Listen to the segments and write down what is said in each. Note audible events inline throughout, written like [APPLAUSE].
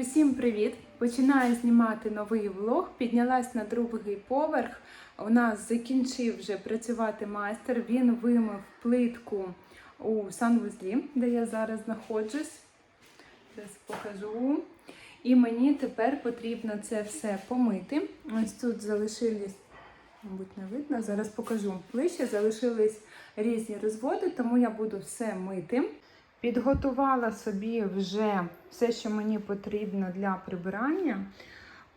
Усім привіт! Починаю знімати новий влог. Піднялась на другий поверх. У нас закінчив вже працювати майстер. Він вимив плитку у санвузлі, де я зараз знаходжусь. Зараз покажу. І мені тепер потрібно це все помити. Ось тут залишились, мабуть, не видно. Зараз покажу ближче. Залишились різні розводи, тому я буду все мити. Підготувала собі вже все, що мені потрібно для прибирання.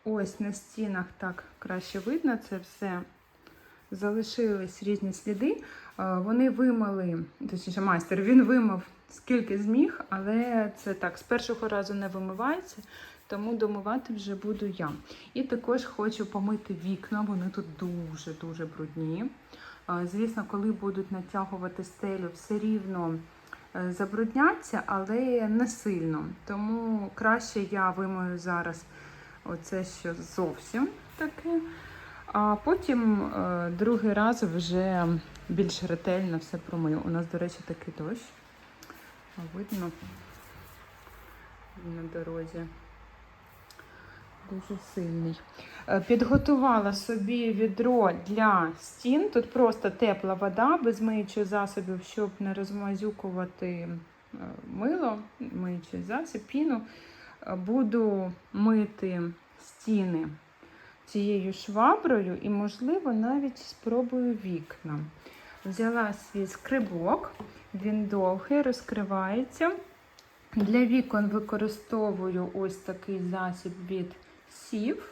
Ось на стінах так краще видно це все. Залишились різні сліди. Е, Вони вимили, точніше, майстер він вимив скільки зміг, але це так, з першого разу не вимивається, тому домивати вже буду я. І також хочу помити вікна, вони тут дуже-дуже брудні. Е, Звісно, коли будуть натягувати стелю, все рівно забрудняться, але не сильно. Тому краще я вимою зараз оце, що зовсім таке. А потім е, другий раз вже більш ретельно все промию. У нас, до речі, такий дощ. Видно на дорозі. Дуже сильний. Е, Підготувала собі відро для стін. Тут просто тепла вода, без миючих засобів, щоб не розмазюкувати е, мило, миючий засіб, піну. Е, Буду мити стіни цією шваброю і, можливо, навіть спробую вікна. Взяла свій скрибок, він довгий, розкривається. Для вікон використовую ось такий засіб від сів.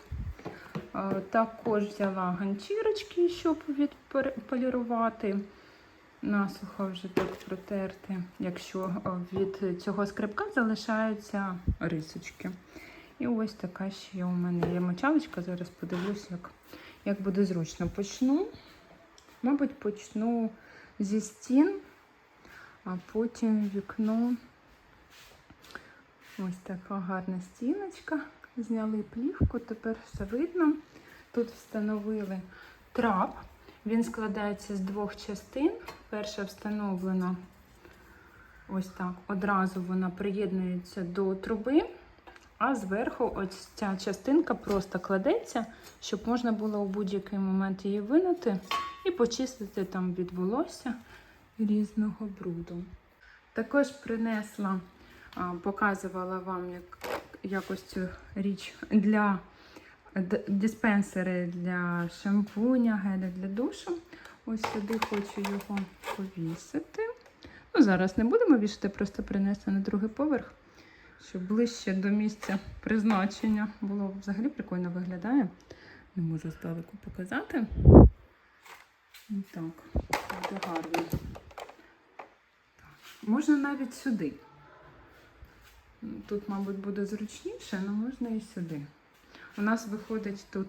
Е, Також взяла ганчірочки, щоб відполірувати. Насухо вже так протерти, якщо е, від цього скрипка залишаються рисочки. І ось така ще у мене є мочалочка. Зараз подивлюсь, як, як буде зручно. Почну, мабуть, почну зі стін, а потім вікно. Ось така гарна стіночка. Зняли плівку, тепер все видно. Тут встановили трап. Він складається з двох частин. Перша встановлена ось так. Одразу вона приєднується до труби. А зверху ось ця частинка просто кладеться, щоб можна було у будь-який момент її винути і почистити там від волосся різного бруду. Також принесла, показувала вам як, якось цю річ для диспенсери для шампуня, геля для душу. Ось сюди хочу його повісити. Ну, зараз не будемо вішати, просто принесла на другий поверх щоб ближче до місця призначення було взагалі прикольно виглядає. Не можу здалеку показати. Так, гарно. Можна навіть сюди. Тут, мабуть, буде зручніше, але можна і сюди. У нас виходить тут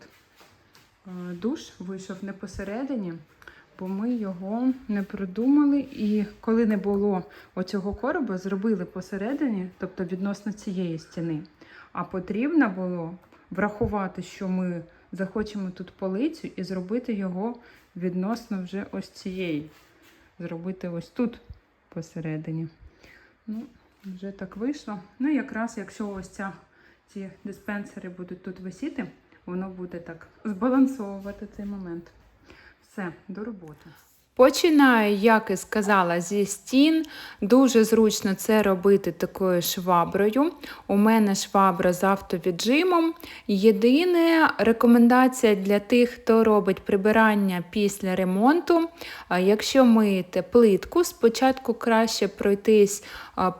е, душ, вийшов не посередині, бо ми його не продумали. І коли не було оцього короба, зробили посередині, тобто відносно цієї стіни. А потрібно було врахувати, що ми захочемо тут полицю і зробити його відносно вже ось цієї. Зробити ось тут посередині. Ну, вже так вийшло. Ну, якраз, якщо ось ця, ці диспенсери будуть тут висіти, воно буде так збалансовувати цей момент. Все, до роботи. Починаю, як і сказала, зі стін. Дуже зручно це робити такою шваброю. У мене швабра з автовіджимом. Єдине рекомендація для тих, хто робить прибирання після ремонту. Якщо миєте плитку, спочатку краще пройтись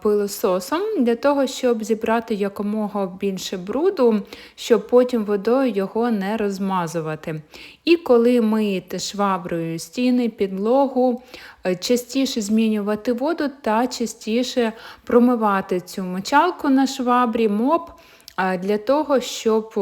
пилососом для того, щоб зібрати якомога більше бруду, щоб потім водою його не розмазувати. І коли миєте шваброю стіни, підлогу, е, частіше змінювати воду та частіше промивати цю мочалку на швабрі, моп. Для того, щоб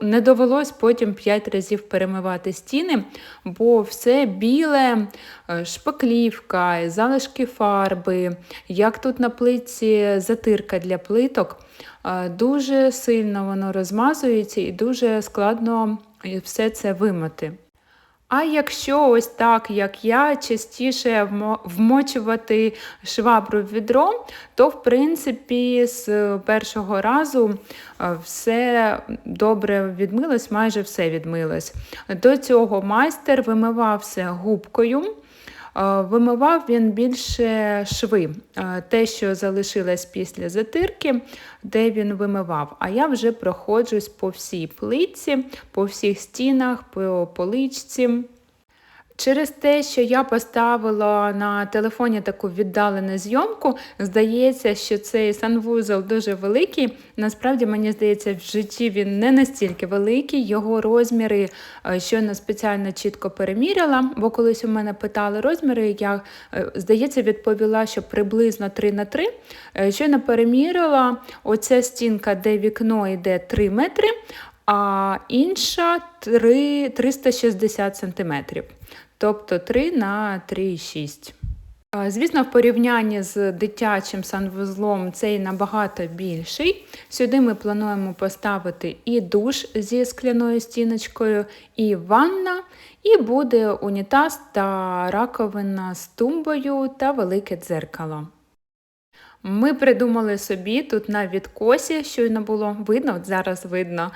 не довелось потім 5 разів перемивати стіни, бо все біле, е, шпаклівка, залишки фарби, як тут на плитці затирка для плиток, е, дуже сильно воно розмазується і дуже складно все це вимити. А якщо ось так, як я, частіше вмо- вмочувати швабру в відро, то в принципі з першого разу е, все добре відмилось, майже все відмилось. До цього майстер вимивався губкою. Е, Вимивав він більше шви, е, те, що залишилось після затирки, де він вимивав. А я вже проходжусь по всій плитці, по всіх стінах, по поличці. Через те, що я поставила на телефоні таку віддалену зйомку, здається, що цей санвузол дуже великий. Насправді, мені здається, в житті він не настільки великий. Його розміри е, щойно спеціально чітко переміряла, бо колись у мене питали розміри, я, е, здається, відповіла, що приблизно 3 на 3. Е, Щойно переміряла, оця стінка, де вікно йде 3 метри, а інша 3, 360 сантиметрів. Тобто 3 на 3,6. Е, Звісно, в порівнянні з дитячим санвузлом цей набагато більший. Сюди ми плануємо поставити і душ зі скляною стіночкою, і ванна, і буде унітаз та раковина з тумбою та велике дзеркало. Ми придумали собі тут на відкосі, щойно було видно, от зараз видно,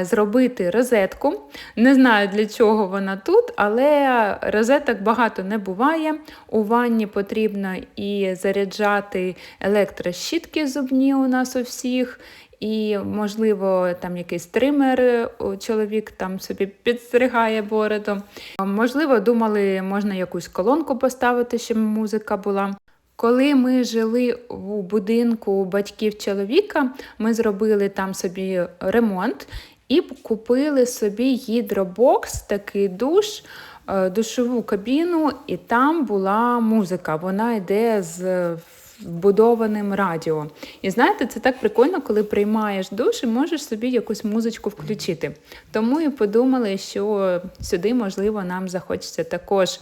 зробити розетку. Не знаю для чого вона тут, але розеток багато не буває. У ванні потрібно і заряджати електрощітки зубні у нас у всіх. І, можливо, там якийсь тример, е, чоловік там собі підстригає бороду. Можливо, думали, можна якусь колонку поставити, щоб музика була. Коли ми жили у будинку батьків чоловіка, ми зробили там собі ремонт і купили собі гідробокс, такий душ, е, душову кабіну, і там була музика. Вона йде з вбудованим радіо. І знаєте, це так прикольно, коли приймаєш душ і можеш собі якусь музичку включити. Тому і подумали, що сюди, можливо, нам захочеться також,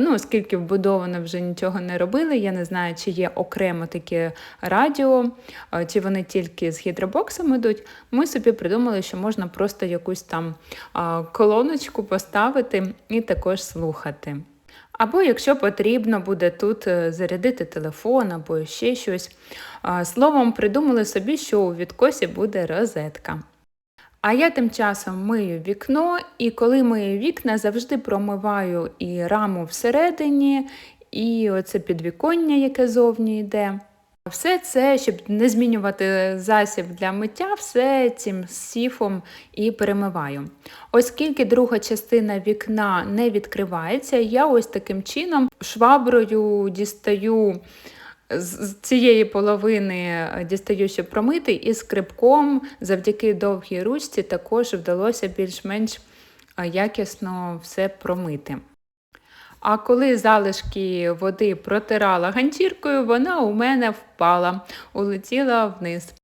ну, оскільки вбудовано вже нічого не робили. Я не знаю, чи є окремо таке радіо, чи вони тільки з гідробоксом йдуть. Ми собі придумали, що можна просто якусь там колоночку поставити і також слухати. Або якщо потрібно буде тут е, зарядити телефон або ще щось. Словом, придумали собі, що у відкосі буде розетка. А я тим часом мию вікно, і коли мию вікна, завжди промиваю і раму всередині, і оце підвіконня, яке зовні йде. Все це, щоб не змінювати засіб для миття, все цим сіфом і перемиваю. Оскільки друга частина вікна не відкривається, я ось таким чином шваброю дістаю з цієї половини е, дістаю, щоб промити, і скрипком завдяки довгій ручці також вдалося більш-менш е, якісно все промити. А коли залишки води протирала ганчіркою, вона у мене впала, улетіла вниз.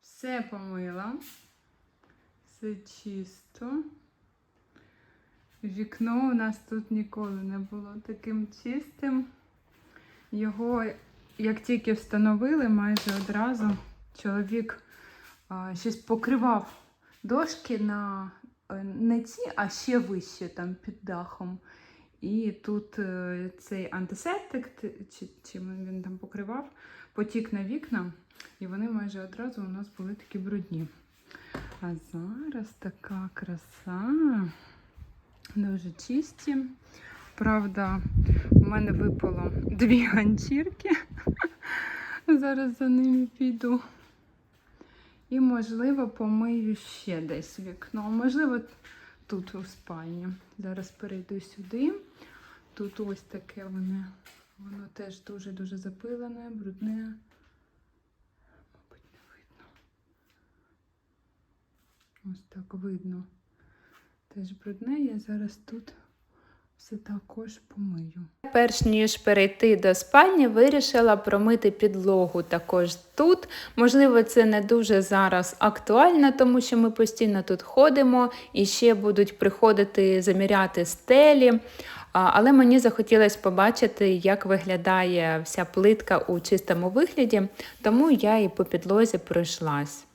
Все помила, все чисто. Вікно у нас тут ніколи не було таким чистим. Його, як тільки встановили, майже одразу чоловік а, щось покривав дошки на е, не ці, а ще вище там під дахом. І тут е, цей антисептик, чи, чим він там покривав, потік на вікна, і вони майже одразу у нас були такі брудні. А зараз така краса, дуже чисті. Правда, у мене випало дві ганчірки. [LAUGHS] Зараз за ними піду. І, можливо, помию ще десь вікно. Можливо, тут у спальні. Зараз перейду сюди. Тут ось таке воно. Воно теж дуже-дуже запилене, брудне. Мабуть, не видно. Ось так видно. Теж брудне. Я зараз тут все також помию. Перш ніж перейти до спальні, вирішила промити підлогу також тут. Можливо, це не дуже зараз актуально, тому що ми постійно тут ходимо і ще будуть приходити заміряти стелі. Але мені захотілося побачити, як виглядає вся плитка у чистому вигляді, тому я і по підлозі пройшлась.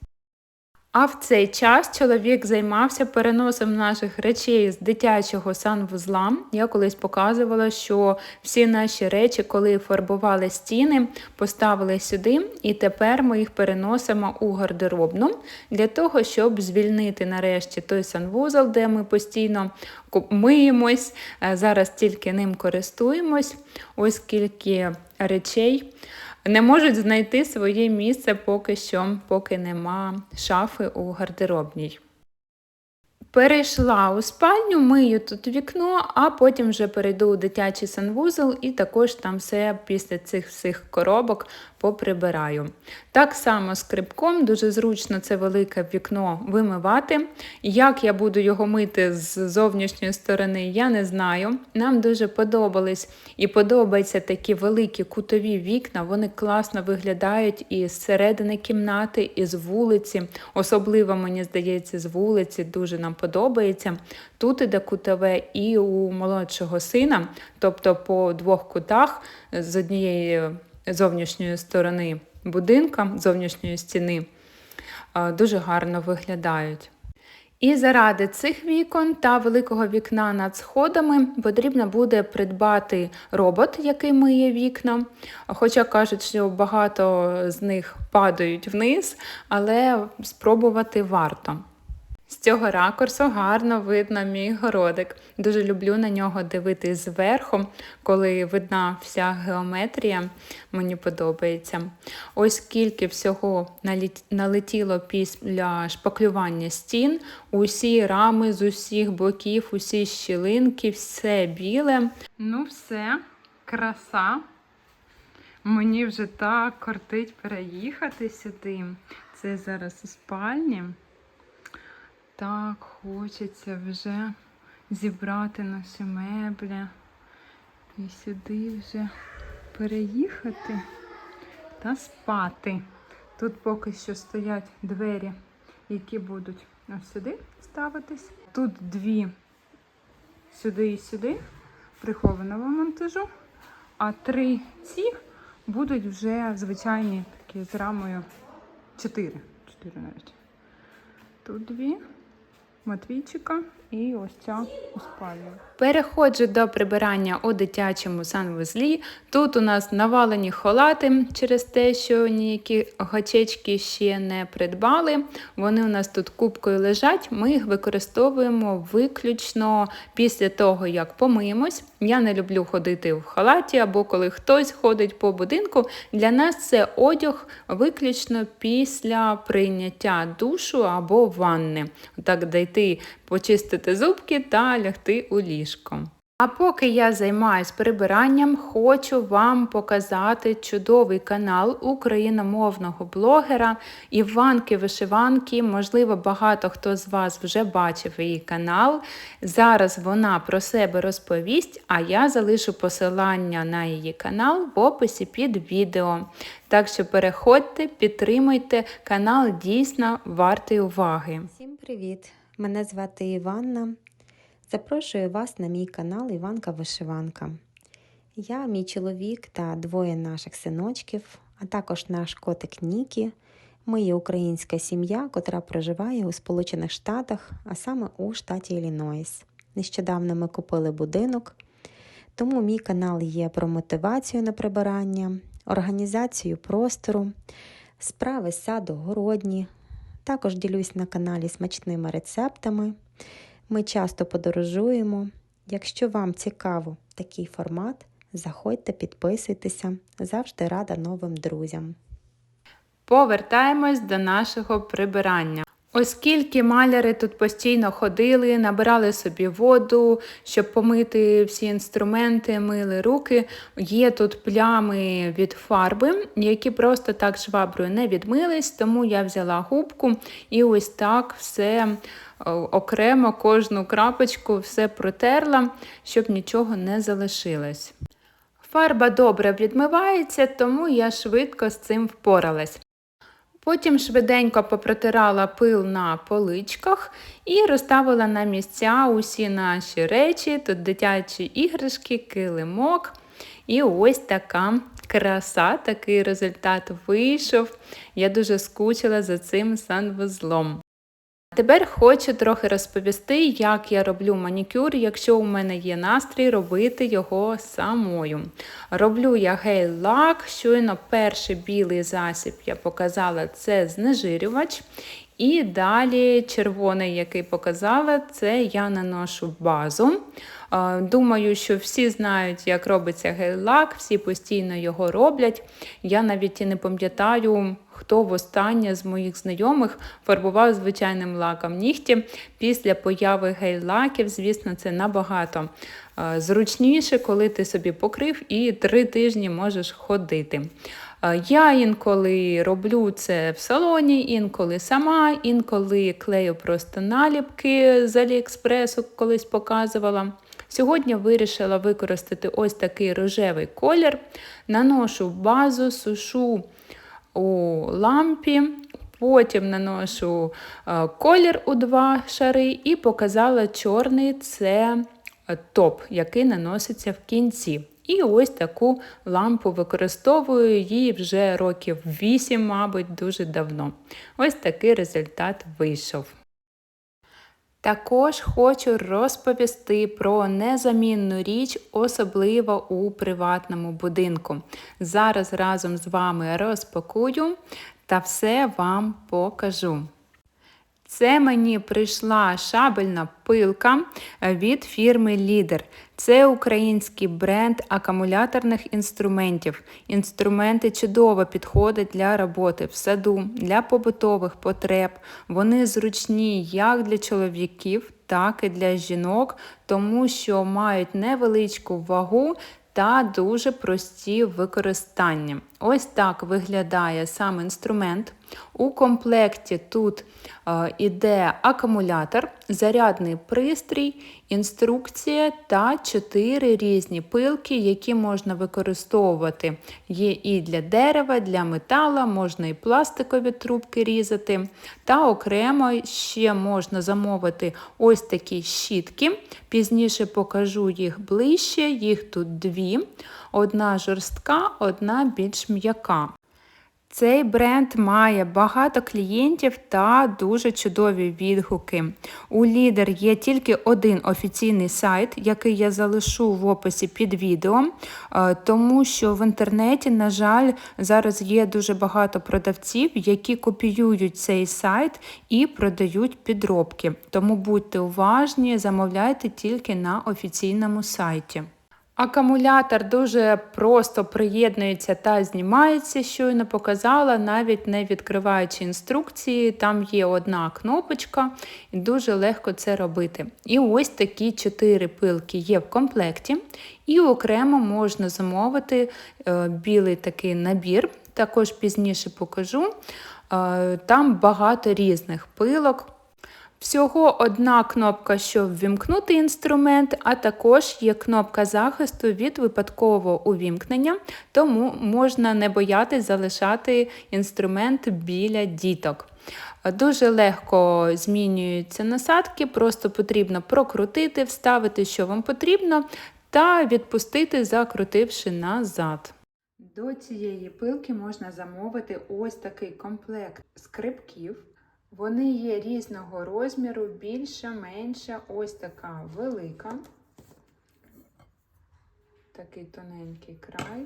А в цей час чоловік займався переносом наших речей з дитячого санвузла. Я колись показувала, що всі наші речі, коли фарбували стіни, поставили сюди, і тепер ми їх переносимо у гардеробну для того, щоб звільнити нарешті той санвузол, де ми постійно миємось. Е, Зараз тільки ним користуємось, оскільки речей не можуть знайти своє місце поки що, поки нема шафи у гардеробній. Перейшла у спальню, мию тут вікно, а потім вже перейду у дитячий санвузол і також там все після цих всіх коробок поприбираю. Так само скрипком, дуже зручно це велике вікно вимивати. Як я буду його мити з зовнішньої сторони, я не знаю. Нам дуже подобались і подобаються такі великі кутові вікна, вони класно виглядають і з середини кімнати, і з вулиці. Особливо, мені здається, з вулиці дуже нам подобається. Тут іде кутове і у молодшого сина, тобто по двох кутах з однієї зовнішньої сторони будинка, зовнішньої стіни, дуже гарно виглядають. І заради цих вікон та великого вікна над сходами потрібно буде придбати робот, який миє вікна. Хоча кажуть, що багато з них падають вниз, але спробувати варто. З цього ракурсу гарно видно мій городик. Дуже люблю на нього дивитись зверху, коли видна вся геометрія, мені подобається. Ось скільки всього налетіло після шпаклювання стін, усі рами з усіх боків, усі щілинки, все біле. Ну, все, краса. Мені вже так кортить переїхати сюди. Це зараз у спальні так хочеться вже зібрати наші меблі і сюди вже переїхати та спати. Тут поки що стоять двері, які будуть ось сюди ставитись. Тут дві сюди і сюди, прихованого монтажу, а три ці будуть вже звичайні такі з рамою чотири. Чотири навіть. Тут дві. Матвійчика і ось ця у спальні. Переходжу до прибирання у дитячому санвузлі. Тут у нас навалені холати через те, що ніякі гачечки ще не придбали. Вони у нас тут кубкою лежать. Ми їх використовуємо виключно після того, як помиємось. Я не люблю ходити в халаті або коли хтось ходить по будинку. Для нас це одяг виключно після прийняття душу або ванни. Так, дійти почистити зубки та лягти у ліжко. А поки я займаюсь прибиранням, хочу вам показати чудовий канал україномовного блогера Іванки Вишиванки. Можливо, багато хто з вас вже бачив її канал. Зараз вона про себе розповість, а я залишу посилання на її канал в описі під відео. Так що переходьте, підтримуйте, канал дійсно вартий уваги. Всім привіт! Мене звати Іванна. Запрошую вас на мій канал Іванка Вишиванка. Я, мій чоловік та двоє наших синочків, а також наш котик Нікі. Ми є українська сім'я, котра проживає у Сполучених Штатах, а саме у штаті Іллінойс. Нещодавно ми купили будинок, тому мій канал є про мотивацію на прибирання, організацію простору, справи саду, городні. Також ділюсь на каналі смачними рецептами. Ми часто подорожуємо. Якщо вам цікаво такий формат, заходьте, підписуйтеся. Завжди рада новим друзям. Повертаємось до нашого прибирання. Оскільки маляри тут постійно ходили, набирали собі воду, щоб помити всі інструменти, мили руки, є тут плями від фарби, які просто так шваброю не відмились, тому я взяла губку і ось так все окремо, кожну крапочку, все протерла, щоб нічого не залишилось. Фарба добре відмивається, тому я швидко з цим впоралась. Потім швиденько попротирала пил на поличках і розставила на місця усі наші речі, тут дитячі іграшки, килимок і ось така краса, такий результат вийшов. Я дуже скучила за цим санвузлом. Тепер хочу трохи розповісти, як я роблю манікюр, якщо у мене є настрій робити його самою. Роблю я гель-лак, щойно перший білий засіб я показала це знежирювач. І далі червоний, який показала, це я наношу базу. Думаю, що всі знають, як робиться гель-лак, всі постійно його роблять. Я навіть і не пам'ятаю, хто востаннє з моїх знайомих фарбував звичайним лаком нігті. Після появи гель-лаків, звісно, це набагато е, зручніше, коли ти собі покрив і три тижні можеш ходити. Е, Я інколи роблю це в салоні, інколи сама, інколи клею просто наліпки з Аліекспресу, колись показувала. Сьогодні вирішила використати ось такий рожевий колір, наношу базу, сушу у лампі, потім наношу е, колір у два шари і показала чорний це е, топ, який наноситься в кінці. І ось таку лампу використовую її вже років 8, мабуть, дуже давно. Ось такий результат вийшов. Також хочу розповісти про незамінну річ, особливо у приватному будинку. Зараз разом з вами розпакую та все вам покажу. Це мені прийшла шабельна пилка від фірми Лідер. Це український бренд акумуляторних інструментів. Інструменти чудово підходять для роботи в саду, для побутових потреб. Вони зручні як для чоловіків, так і для жінок, тому що мають невеличку вагу та дуже прості в використанні. Ось так виглядає сам інструмент. У комплекті тут е, іде акумулятор, зарядний пристрій, інструкція та 4 різні пилки, які можна використовувати. Є і для дерева, для метала, можна і пластикові трубки різати. Та окремо ще можна замовити ось такі щітки. Пізніше покажу їх ближче, їх тут дві. Одна жорстка, одна більш м'яка. Цей бренд має багато клієнтів та дуже чудові відгуки. У лідер є тільки один офіційний сайт, який я залишу в описі під відео, е, тому що в інтернеті, на жаль, зараз є дуже багато продавців, які копіюють цей сайт і продають підробки. Тому будьте уважні, замовляйте тільки на офіційному сайті. Акумулятор дуже просто приєднується та знімається, щойно показала, навіть не відкриваючи інструкції. Там є одна кнопочка, і дуже легко це робити. І ось такі чотири пилки є в комплекті, і окремо можна замовити е, білий такий набір, також пізніше покажу. Е, Там багато різних пилок. Всього одна кнопка, щоб ввімкнути інструмент, а також є кнопка захисту від випадкового увімкнення, тому можна не боятись залишати інструмент біля діток. Дуже легко змінюються насадки, просто потрібно прокрутити, вставити, що вам потрібно, та відпустити, закрутивши назад. До цієї пилки можна замовити ось такий комплект скрипків. Вони є різного розміру, більша, менша, ось така велика, такий тоненький край.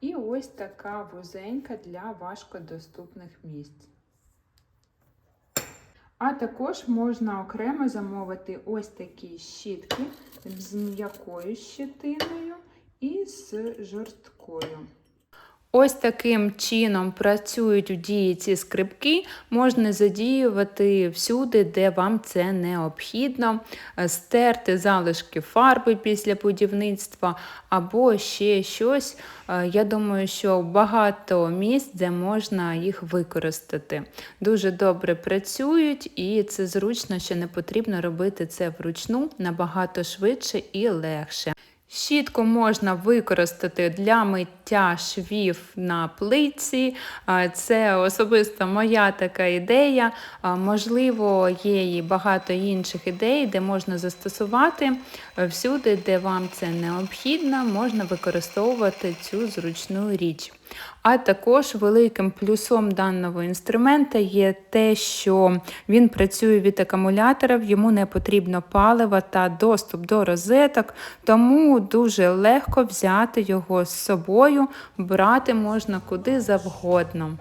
І ось така вузенька для важкодоступних місць. А також можна окремо замовити ось такі щітки з м'якою щетиною і з жорсткою. Ось таким чином працюють в дії ці скрипки, можна задіювати всюди, де вам це необхідно, стерти залишки фарби після будівництва або ще щось. Я думаю, що багато місць, де можна їх використати. Дуже добре працюють, і це зручно, що не потрібно робити це вручну набагато швидше і легше. Щітку можна використати для миття швів на плитці. Це особисто моя така ідея. Можливо, є і багато інших ідей, де можна застосувати всюди, де вам це необхідно, можна використовувати цю зручну річ. А також великим плюсом даного інструмента є те, що він працює від акумуляторів, йому не потрібно палива та доступ до розеток, тому дуже легко взяти його з собою, брати можна куди завгодно.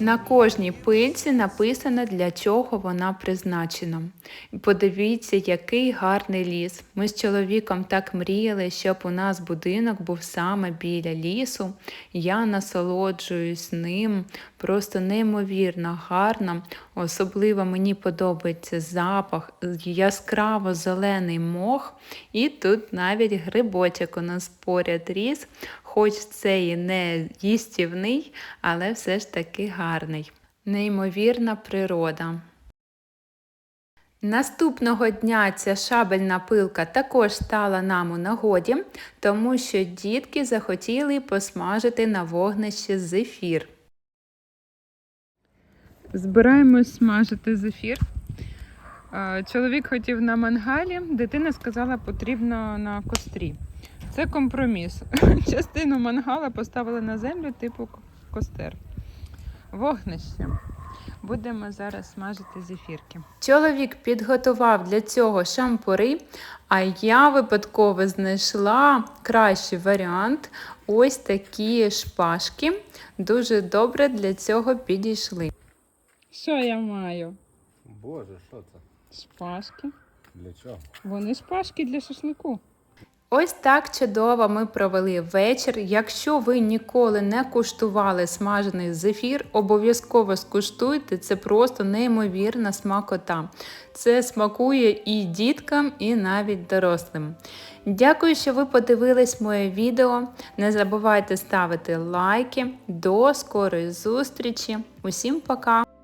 На кожній пильці написано, для чого вона призначена. Подивіться, який гарний ліс. Ми з чоловіком так мріяли, щоб у нас будинок був саме біля лісу. Я насолоджуюсь ним, просто неймовірно гарно. Особливо мені подобається запах, яскраво зелений мох, і тут навіть грибочок у нас поряд ріс, хоч це і не їстівний, але все ж таки гарний. Неймовірна природа. Наступного дня ця шабельна пилка також стала нам у нагоді, тому що дітки захотіли посмажити на вогнищі зефір. Збираємось смажити зефір. Чоловік хотів на мангалі, дитина сказала, потрібно на кострі. Це компроміс. [LAUGHS] Частину мангала поставили на землю, типу костер. Вогнище. Будемо зараз смажити зефірки. Чоловік підготував для цього шампури, а я випадково знайшла кращий варіант. Ось такі шпажки. Дуже добре для цього підійшли. Що я маю? Боже, що це? Шпажки. Для чого? Вони шпажки для шашлику. Ось так чудово ми провели вечір. Якщо ви ніколи не куштували смажений зефір, обов'язково скуштуйте. Це просто неймовірна смакота. Це смакує і діткам, і навіть дорослим. Дякую, що ви подивились моє відео. Не забувайте ставити лайки. До скорої зустрічі. Усім пока!